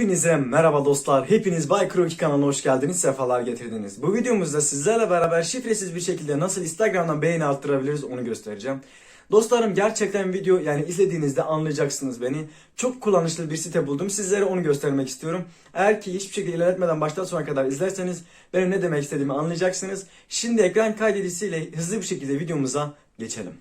Hepinize merhaba dostlar. Hepiniz Bay Kroki kanalına hoş geldiniz. Sefalar getirdiniz. Bu videomuzda sizlerle beraber şifresiz bir şekilde nasıl Instagram'dan beğeni arttırabiliriz onu göstereceğim. Dostlarım gerçekten video yani izlediğinizde anlayacaksınız beni. Çok kullanışlı bir site buldum. Sizlere onu göstermek istiyorum. Eğer ki hiçbir şekilde ilerletmeden baştan sona kadar izlerseniz benim ne demek istediğimi anlayacaksınız. Şimdi ekran kaydedicisiyle hızlı bir şekilde videomuza geçelim.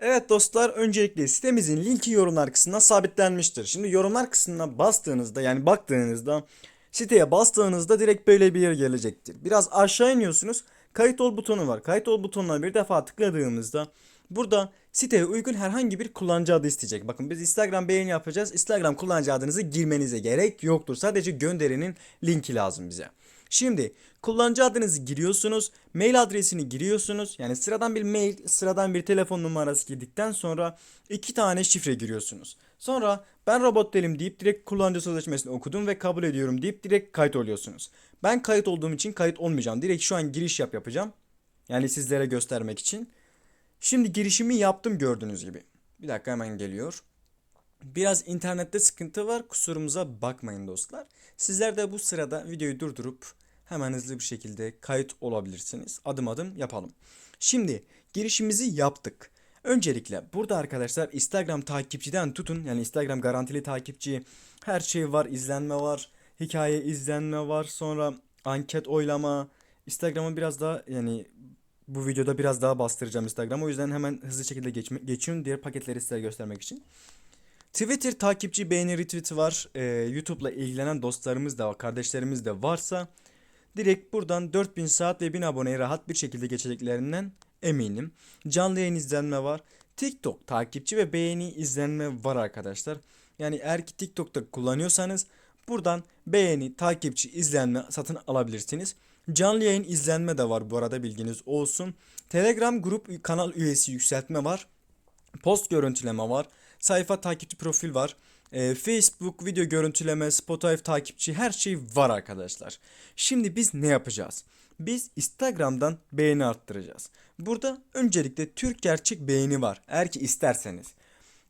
Evet dostlar öncelikle sitemizin linki yorumlar kısmına sabitlenmiştir. Şimdi yorumlar kısmına bastığınızda yani baktığınızda siteye bastığınızda direkt böyle bir yer gelecektir. Biraz aşağı iniyorsunuz. Kayıt ol butonu var. Kayıt ol butonuna bir defa tıkladığımızda burada siteye uygun herhangi bir kullanıcı adı isteyecek. Bakın biz Instagram beğeni yapacağız. Instagram kullanıcı adınızı girmenize gerek yoktur. Sadece gönderinin linki lazım bize. Şimdi kullanıcı adınızı giriyorsunuz, mail adresini giriyorsunuz. Yani sıradan bir mail, sıradan bir telefon numarası girdikten sonra iki tane şifre giriyorsunuz. Sonra ben robot değilim deyip direkt kullanıcı sözleşmesini okudum ve kabul ediyorum deyip direkt kayıt oluyorsunuz. Ben kayıt olduğum için kayıt olmayacağım. Direkt şu an giriş yap yapacağım. Yani sizlere göstermek için. Şimdi girişimi yaptım gördüğünüz gibi. Bir dakika hemen geliyor. Biraz internette sıkıntı var. Kusurumuza bakmayın dostlar. Sizler de bu sırada videoyu durdurup hemen hızlı bir şekilde kayıt olabilirsiniz. Adım adım yapalım. Şimdi girişimizi yaptık. Öncelikle burada arkadaşlar Instagram takipçiden tutun. Yani Instagram garantili takipçi her şey var. izlenme var. Hikaye izlenme var. Sonra anket oylama. Instagram'ı biraz daha yani bu videoda biraz daha bastıracağım Instagram. O yüzden hemen hızlı şekilde geçme, geçiyorum diğer paketleri size göstermek için. Twitter takipçi beğeni retweet var. Ee, YouTube'la ilgilenen dostlarımız da kardeşlerimiz de varsa direkt buradan 4000 saat ve 1000 aboneye rahat bir şekilde geçeceklerinden eminim. Canlı yayın izlenme var. TikTok takipçi ve beğeni izlenme var arkadaşlar. Yani eğer ki TikTok'ta kullanıyorsanız buradan beğeni, takipçi, izlenme satın alabilirsiniz. Canlı yayın izlenme de var bu arada bilginiz olsun. Telegram grup kanal üyesi yükseltme var. Post görüntüleme var. Sayfa takipçi profil var. Ee, Facebook video görüntüleme, Spotify takipçi her şey var arkadaşlar. Şimdi biz ne yapacağız? Biz Instagram'dan beğeni arttıracağız. Burada öncelikle Türk gerçek beğeni var. Eğer ki isterseniz.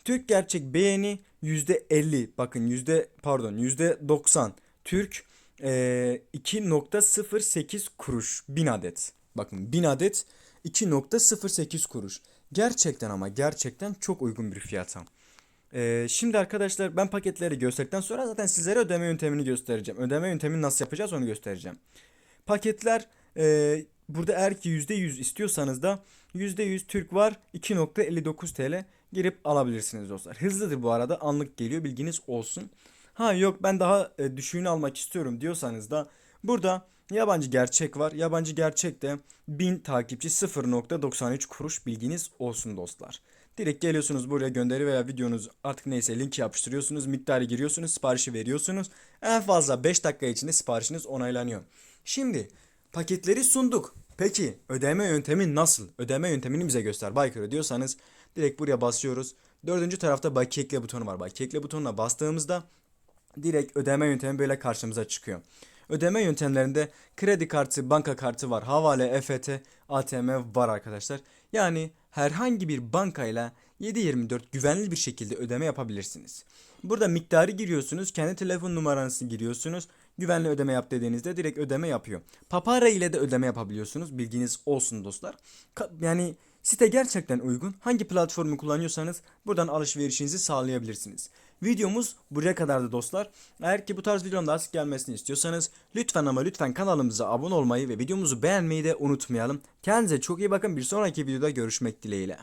Türk gerçek beğeni %50 bakın yüzde pardon %90 Türk e, 2.08 kuruş 1000 adet. Bakın 1000 adet 2.08 kuruş. Gerçekten ama gerçekten çok uygun bir fiyata. Ee, şimdi arkadaşlar ben paketleri gösterdikten sonra zaten sizlere ödeme yöntemini göstereceğim. Ödeme yöntemini nasıl yapacağız onu göstereceğim. Paketler e, burada eğer ki %100 istiyorsanız da %100 Türk var 2.59 TL girip alabilirsiniz dostlar. Hızlıdır bu arada anlık geliyor bilginiz olsun. Ha yok ben daha e, düşüğünü almak istiyorum diyorsanız da burada yabancı gerçek var. Yabancı gerçek de 1000 takipçi 0.93 kuruş bilginiz olsun dostlar. Direkt geliyorsunuz buraya gönderi veya videonuz artık neyse linki yapıştırıyorsunuz. Miktarı giriyorsunuz. Siparişi veriyorsunuz. En fazla 5 dakika içinde siparişiniz onaylanıyor. Şimdi paketleri sunduk. Peki ödeme yöntemi nasıl? Ödeme yöntemini bize göster. Baykır diyorsanız direkt buraya basıyoruz. Dördüncü tarafta bakiye ekle butonu var. Bakiye ekle butonuna bastığımızda direkt ödeme yöntemi böyle karşımıza çıkıyor. Ödeme yöntemlerinde kredi kartı, banka kartı var. Havale, EFT, ATM var arkadaşlar. Yani herhangi bir bankayla 7/24 güvenli bir şekilde ödeme yapabilirsiniz. Burada miktarı giriyorsunuz, kendi telefon numaranızı giriyorsunuz. Güvenli ödeme yap dediğinizde direkt ödeme yapıyor. Papara ile de ödeme yapabiliyorsunuz. Bilginiz olsun dostlar. Yani site gerçekten uygun. Hangi platformu kullanıyorsanız buradan alışverişinizi sağlayabilirsiniz. Videomuz buraya kadardı dostlar. Eğer ki bu tarz videonun daha sık gelmesini istiyorsanız lütfen ama lütfen kanalımıza abone olmayı ve videomuzu beğenmeyi de unutmayalım. Kendinize çok iyi bakın. Bir sonraki videoda görüşmek dileğiyle.